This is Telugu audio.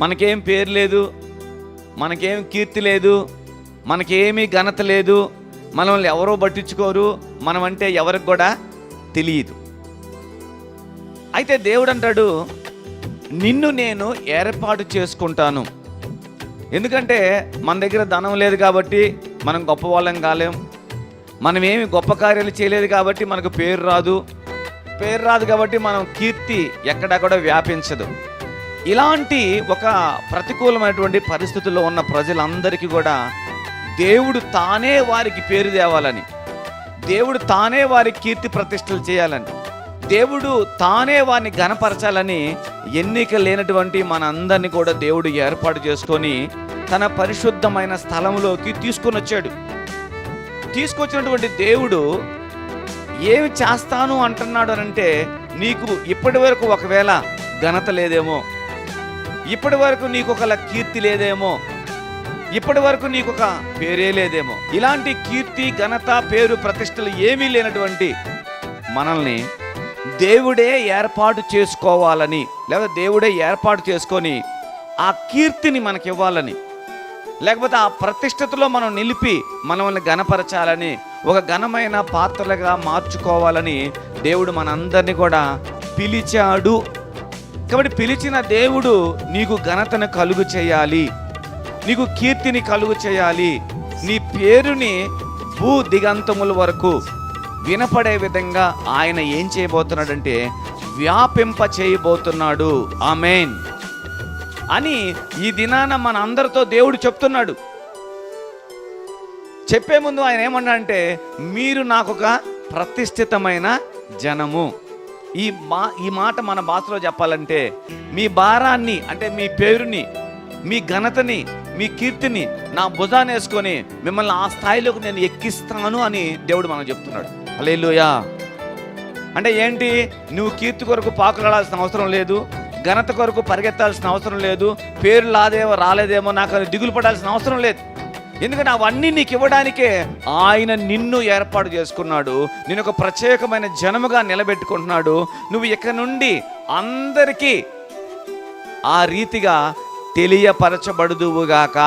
మనకేం పేరు లేదు మనకేం కీర్తి లేదు మనకేమీ ఘనత లేదు మనల్ని ఎవరో పట్టించుకోరు మనం అంటే ఎవరికి కూడా తెలియదు. అయితే దేవుడు అంటాడు నిన్ను నేను ఏర్పాటు చేసుకుంటాను. ఎందుకంటే మన దగ్గర ధనం లేదు కాబట్టి మనం గొప్ప వాళ్ళం కాలేం. మనం ఏమి గొప్ప కార్యాలు చేయలేదు కాబట్టి మనకు పేరు రాదు. పేరు రాదు కాబట్టి మనం కీర్తి ఎక్కడా కూడా వ్యాపించదు. ఇలాంటి ఒక ప్రతికూలమైనటువంటి పరిస్థితుల్లో ఉన్న ప్రజలందరికీ కూడా దేవుడు తానే వారికి పేరు తేవాలని దేవుడు తానే వారి కీర్తి ప్రతిష్టలు చేయాలని దేవుడు తానే వారిని గణపరచాలని ఎన్నిక లేనటువంటి మన అందరినీ కూడా దేవుడు ఏర్పాటు చేసుకొని తన పరిశుద్ధమైన స్థలంలోకి తీసుకొని వచ్చాడు తీసుకొచ్చినటువంటి దేవుడు ఏమి చేస్తాను అంటున్నాడు అని అంటే నీకు ఇప్పటి వరకు ఒకవేళ ఘనత లేదేమో ఇప్పటి వరకు నీకు ఒక కీర్తి లేదేమో. ఇప్పటి వరకు నీకు ఒక పేరే లేదేమో. ఇలాంటి కీర్తి ఘనత పేరు ప్రతిష్టలు ఏమీ లేనటువంటి మనల్ని దేవుడే ఏర్పాటు చేసుకోవాలని లేదా దేవుడే ఏర్పాటు చేసుకొని ఆ కీర్తిని మనకి ఇవ్వాలని లేకపోతే ఆ ప్రతిష్టతలో మనం నిలిపి మనల్ని గణపరచాలని ఒక ఘనమైన పాత్రలుగా మార్చుకోవాలని దేవుడు మనందరినీ కూడా పిలిచాడు. కాబట్టి పిలిచిన దేవుడు నీకు ఘనతను కలుగు చేయాలి. నీకు కీర్తిని కలుగు చేయాలి. నీ పేరుని భూ దిగంతముల వరకు వినపడే విధంగా ఆయన ఏం చేయబోతున్నాడంటే వ్యాపింప చేయబోతున్నాడు. ఆమెన్. అని ఈ దినాన మన అందరితో దేవుడు చెప్తున్నాడు. చెప్పే ముందు ఆయన ఏమన్నా అంటే మీరు నాకు ఒక ప్రతిష్ఠితమైన జనము. ఈ మా ఈ మాట మన భాషలో చెప్పాలంటే మీ భారాన్ని అంటే మీ పేరుని మీ ఘనతని మీ కీర్తిని నా భుజాన్ని వేసుకొని మిమ్మల్ని ఆ స్థాయిలోకి నేను ఎక్కిస్తాను అని దేవుడు మనకు చెప్తున్నాడు. అలేలుయా అంటే ఏంటి? నువ్వు కీర్తి కొరకు పాకులాడాల్సిన అవసరం లేదు ఘనత కొరకు పరిగెత్తాల్సిన అవసరం లేదు పేరు లాదేమో రాలేదేమో నాకు దిగులు పడాల్సిన అవసరం లేదు. ఎందుకంటే అవన్నీ నీకు ఇవ్వడానికే ఆయన నిన్ను ఏర్పాటు చేసుకున్నాడు. నేను ఒక ప్రత్యేకమైన జనముగా నిలబెట్టుకుంటున్నాడు. నువ్వు ఇక్కడ నుండి అందరికీ ఆ రీతిగా తెలియపరచబడుదువుగాక.